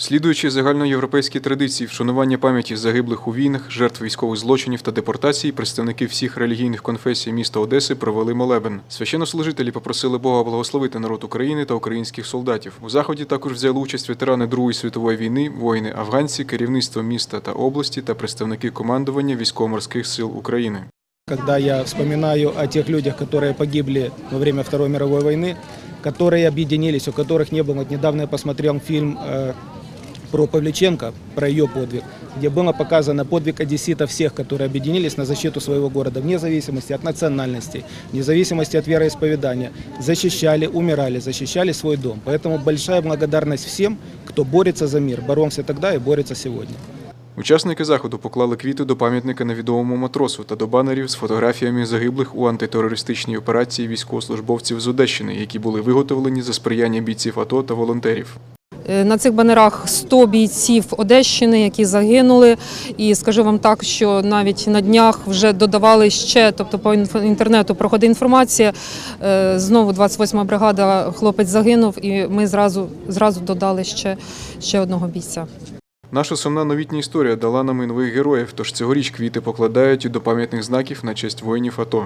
Слідуючи загальноєвропейській традиції вшанування пам'яті загиблих у війнах, жертв військових злочинів та депортацій, представники всіх релігійних конфесій міста Одеси провели молебен. Священнослужителі попросили Бога благословити народ України та українських солдатів. У заході також взяли участь ветерани Другої світової війни, воїни афганці, керівництво міста та області та представники командування військово-морських сил України. Когда я вспоминаю о тех людях, которые погибли во время Второй мировой войны, которые объединились, у которых не было. Вот недавно я посмотрел фильм э, про Павличенко, про ее подвиг, где было показано подвиг одесситов всех, которые объединились на защиту своего города, вне зависимости от национальности, вне зависимости от вероисповедания, защищали, умирали, защищали свой дом. Поэтому большая благодарность всем, кто борется за мир, боролся тогда и борется сегодня. Учасники заходу поклали квіти до пам'ятника невідомому матросу та до банерів з фотографіями загиблих у антитерористичній операції військовослужбовців з Одещини, які були виготовлені за сприяння бійців АТО та волонтерів. Е, На цих банерах 100 бійців Одещини, які загинули. І скажу вам так, що навіть на днях вже додавали ще, тобто по інтернету проходить інформація. е, Знову 28-ма бригада, хлопець загинув, і ми зразу, зразу додали ще, ще одного бійця. Наша сумна новітня історія дала нам і нових героїв, тож цьогоріч квіти покладають і до пам'ятних знаків на честь воїнів АТО.